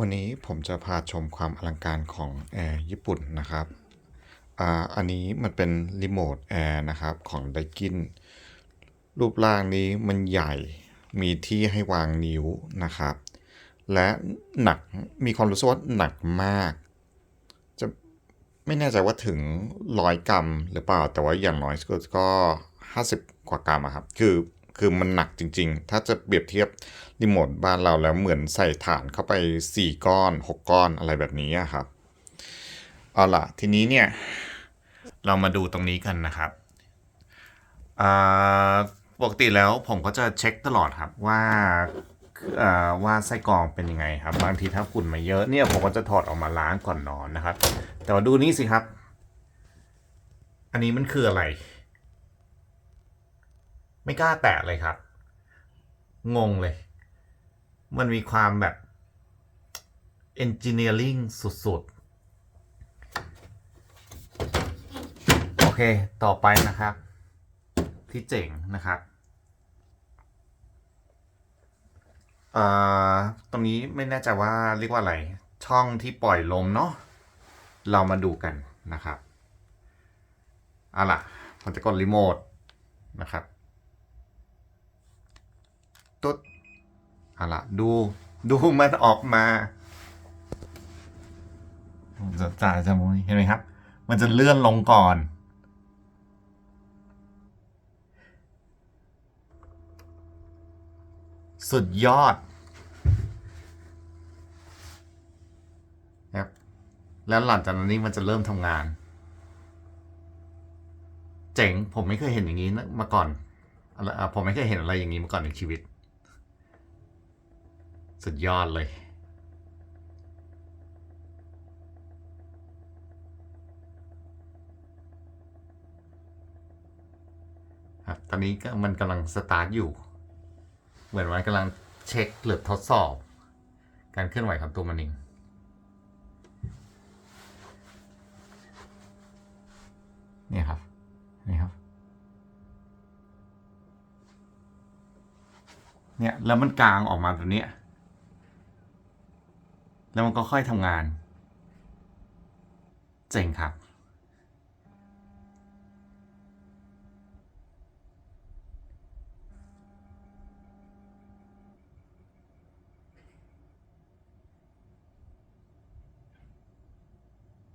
วันนี้ผมจะพาชมความอลังการของแอร์ญี่ปุ่นนะครับอ,อันนี้มันเป็นรีโมทแอร์นะครับของไดกินรูปร่างนี้มันใหญ่มีที่ให้วางนิ้วนะครับ และหนักมีความรู้สึกว่าหนักมาก จะไม่แน่ใจว่าถึงร้อยกรัมหรือเปล่า แต่ว่าอย่างน้อยก็ห้าสิบกว่ากรัมครับ คือ คือมันหนักจริง ๆ ถ้าจะเปรียบเทียบรีโมทบ้านเราแล้วเหมือนใส่ฐานเข้าไป 4 ก้อน 6 ก้อนอะไรแบบนี้ครับ เอาล่ะ ทีนี้เนี่ย เรามาดูตรงนี้กันนะครับปกติแล้วผมก็จะเช็คตลอดครับว่าว่าไส้กรองเป็นยังไงครับ บางทีถ้าฝุ่นมาเยอะเนี่ยผมก็จะถอดออกมาล้างก่อนนอนนะครับ แต่ว่าดูนี่สิครับ อันนี้มันคืออะไร ไม่กล้าแตะเลยครับ งงเลย มันมีความแบบ engineering สุดๆ โอเค ต่อไปนะครับ ที่เจ๋งนะครับเอ่อตรงนี้ไม่แน่ใจว่าเรียกว่าอะไร ช่องที่ปล่อยลมเนาะเรามาดูกันนะครับเอาล่ะผมจะกดรีโมทนะครับ ตุ๊ดเอาละดู ดูมันออกมาจะจ่ายจะมองเห็นไหมครับ มันจะเลื่อนลงก่อน สุดยอดครับแล้วหลังจากนั้นนี่มันจะเริ่มทำงาน เจ๋ง ผมไม่เคยเห็นอย่างนี้มาก่อน ผมไม่เคยเห็นอะไรอย่างนี้มาก่อนในชีวิต สุดยอดเลย ครับ ตอนนี้ก็มันกำลังสตาร์ทอยู่ เหมือนมันกำลังเช็คหรือทดสอบ การเคลื่อนไหวของตัวมันเองนี่ครับ นี่ครับ เนี่ย แล้วมันกลางออกมาแบบนี้ แล้วมันก็ค่อยทำงาน เจ๋งครับ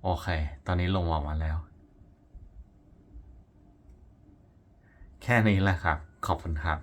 โอเค ตอนนี้ลงออกมาแล้ว แค่นี้แหละครับ ขอบคุณครับ